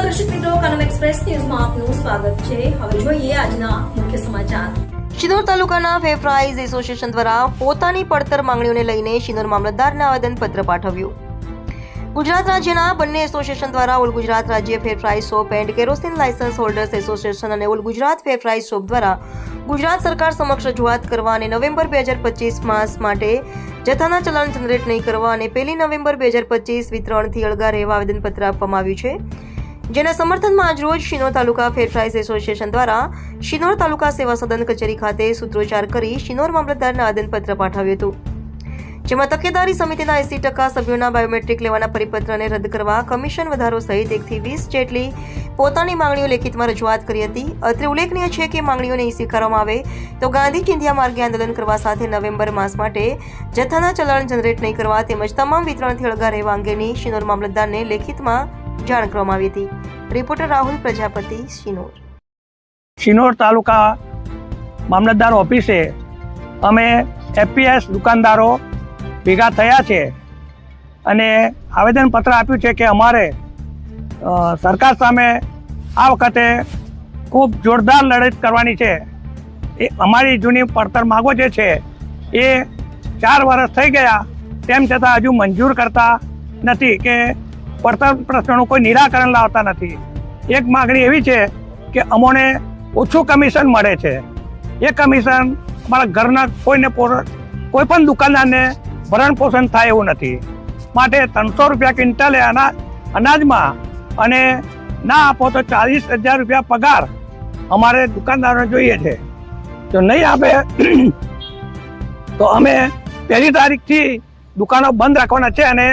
દર્શક મિત્રો કનમ એક્સપ્રેસ ન્યૂઝમાં આપનું સ્વાગત છે. હવે જોઈએ આજના મુખ્ય સમાચાર. શિનોર તાલુકાના ફેફરાઇઝ એસોસિએશન દ્વારા પોતાની પડતર માંગણીઓને લઈને શિનોર મામલતદારને આવેદનપત્ર પાઠવ્યું. ગુજરાત રાજ્યના બંને એસોસિએશન દ્વારા ઓલ ગુજરાત રાજ્ય fair price shop and kerosene license holders association અને all Gujarat fair price shop દ્વારા ગુજરાત સરકાર સમક્ષ રજૂઆત કરવા અને નવેમ્બર બે હજાર પચીસ માસ માટે જથ્થાના ચલણ જનરેટ નહીં કરવા અને પહેલી નવેમ્બર બે હજાર પચીસ વિતરણથી અળગા રહેવા આવેદનપત્ર આપવામાં આવ્યું છે. જેના સમર્થનમાં આજરોજ શિનોર તાલુકા ફેરફ્રાઇઝ એસોસિએશન દ્વારા શિનોર તાલુકા સેવા સદન કચેરી ખાતે સૂત્રોચ્ચાર કરી શિનોર મામલતદારને આદનપત્ર પાઠવ્યું હતું. જેમાં તકેદારી સમિતિના એસી ટકા સભ્યોના બાયોમેટ્રિક લેવાના પરિપત્રને રદ કરવા કમિશન વધારો સહિત એકથી વીસ જેટલી પોતાની માંગણીઓ લેખિતમાં રજૂઆત કરી હતી. અત્રે ઉલ્લેખનીય છે કે માંગણીઓ નહીં સ્વીકારવામાં આવે તો ગાંધી ચિંધ્યા માર્ગે આંદોલન કરવા સાથે નવેમ્બર માસ માટે જથ્થાના ચલણ જનરેટ નહીં કરવા તેમજ તમામ વિતરણથી અળગા રહેવા અંગેની શિનોર મામલતદારને લેખિતમાં જાણ કરવામાં આવી હતી. રિપોર્ટર રાહુલ પ્રજાપતિ, શિનોર. શિનોર તાલુકા મામલતદાર ઓફિસે અમે એફપીએસ દુકાનદારો ભેગા થયા છે અને આવેદનપત્ર આપ્યું છે કે અમારે સરકાર સામે આ વખતે ખૂબ જોરદાર લડત કરવાની છે. એ અમારી જૂની પડતર માગો જે છે એ ચાર વર્ષ થઈ ગયા, તેમ છતાં હજુ મંજૂર કરતા નથી કે પડતર પ્રશ્નોનું કોઈ નિરાકરણ લાવતા નથી. એક માગણી એવી છે કે અમોને ઓછું કમિશન મળે છે. એ કમિશન અમારા ઘરના કોઈને કોઈ પણ દુકાનદારને ભરણ પોષણ થાય એવું નથી. માટે ત્રણસો રૂપિયા ક્વિન્ટલે અનાજ અનાજમાં અને ના આપો તો ચાલીસ હજાર રૂપિયા પગાર અમારે દુકાનદારોને જોઈએ છે. જો નહીં આપે, તો અમે પહેલી તારીખથી દુકાનો બંધ રાખવાના છે અને